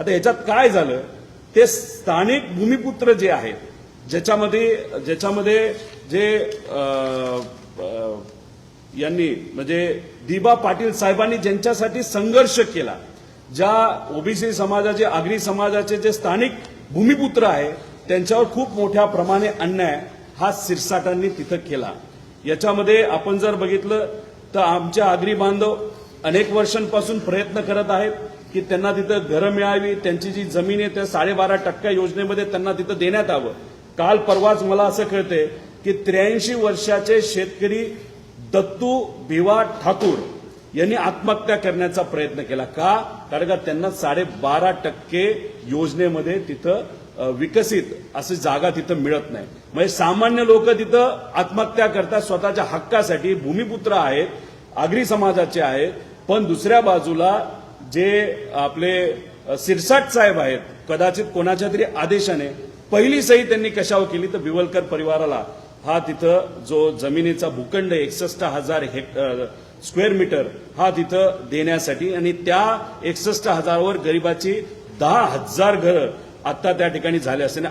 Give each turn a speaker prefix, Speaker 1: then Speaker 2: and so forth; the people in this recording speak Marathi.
Speaker 1: आता याच्यात काय झालं? ते स्थानिक भूमिपुत्र जे आहेत ज्याच्यामध्ये ज्याच्यामध्ये जे यांनी म्हणजे दिबा पाटील साहेबांनी ज्यांच्यासाठी संघर्ष केला ज्या ओबीसी समाजाचे आगरी समाजाचे जे स्थानिक भूमिपुत्र आहे त्यांच्यावर खूप मोठ्या प्रमाणे अन्याय हा सिरसाटांनी तिथं केला. याच्यामध्ये आपण जर बघितलं तर आमच्या आगरी बांधव अनेक वर्षांपासून प्रयत्न करत आहेत की त्यांना तिथं घरं मिळावी त्यांची जी जमीन आहे त्या साडेबारा टक्क्या योजनेमध्ये त्यांना तिथं देण्यात यावं. काल परवाच मला असं कळतंय की त्र्याऐंशी वर्षाचे शेतकरी दत्तू भिवा ठाकूर यांनी आत्महत्या करण्याचा प्रयत्न केला का? कारण का त्यांना साडेबारा टक्के योजनेमध्ये तिथं विकसित अशी जागा तिथं मिळत नाही. म्हणजे सामान्य लोक तिथं आत्महत्या करतात स्वतःच्या हक्कासाठी. भूमिपुत्र आहेत. आगरी समाजाचे आहेत पण दुसऱ्या बाजूला जे आपले सिरसाट साहेब आहेत कदाचित कोणाच्या तरी आदेशाने पहिली सही त्यांनी कशावर केली तर बिवलकर परिवाराला. हा तिथं जो जमिनीचा भूखंड एकसष्ट हजार हेक्ट स्क्वेअर मीटर हा तिथं देण्यासाठी आणि त्या एकसष्ट हजारावर गरिबाची दहा हजार घरं आता त्या ठिकाणी झाले असते.